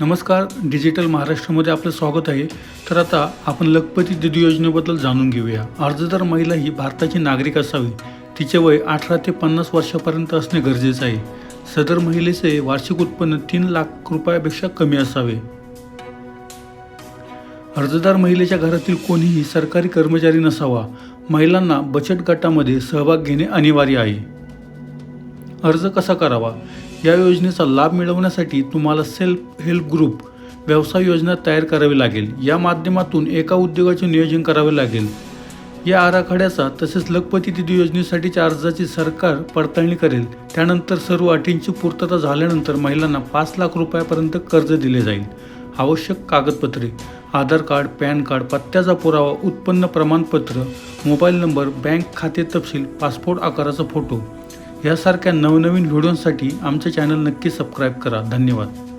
नमस्कार डिजिटल महाराष्ट्रामध्ये आपलं स्वागत आहे. तर आता आपण लखपती दिदी योजनेबद्दल जाणून घेऊया. अर्जदार महिला ही भारताची नागरिक असावी. तिचे वय अठरा ते पन्नास वर्षापर्यंत असणे गरजेचे आहे. सदर महिलेचे वार्षिक उत्पन्न तीन लाख रुपयापेक्षा कमी असावे. अर्जदार महिलेच्या घरातील कोणीही सरकारी कर्मचारी नसावा. महिलांना बचत गटामध्ये सहभाग घेणे अनिवार्य आहे. अर्ज कसा करावा? या योजनेचा लाभ मिळवण्यासाठी तुम्हाला सेल्फ हेल्प ग्रुप व्यवसाय योजना तयार करावी लागेल. या माध्यमातून एका उद्योगाचे नियोजन करावे लागेल. या आराखड्याचा तसेच लखपती निधी योजनेसाठीच्या अर्जाची सरकार पडताळणी करेल. त्यानंतर सर्व अटींची पूर्तता झाल्यानंतर महिलांना पाच लाख रुपयापर्यंत कर्ज दिले जाईल. आवश्यक कागदपत्रे आधार कार्ड पॅन कार्ड पत्त्याचा पुरावा उत्पन्न प्रमाणपत्र मोबाईल नंबर बँक खाते तपशील पासपोर्ट आकाराचा फोटो यासारख्या नवनवीन व्हिडिओंसाठी आमचे चॅनल नक्की सबस्क्राईब करा. धन्यवाद.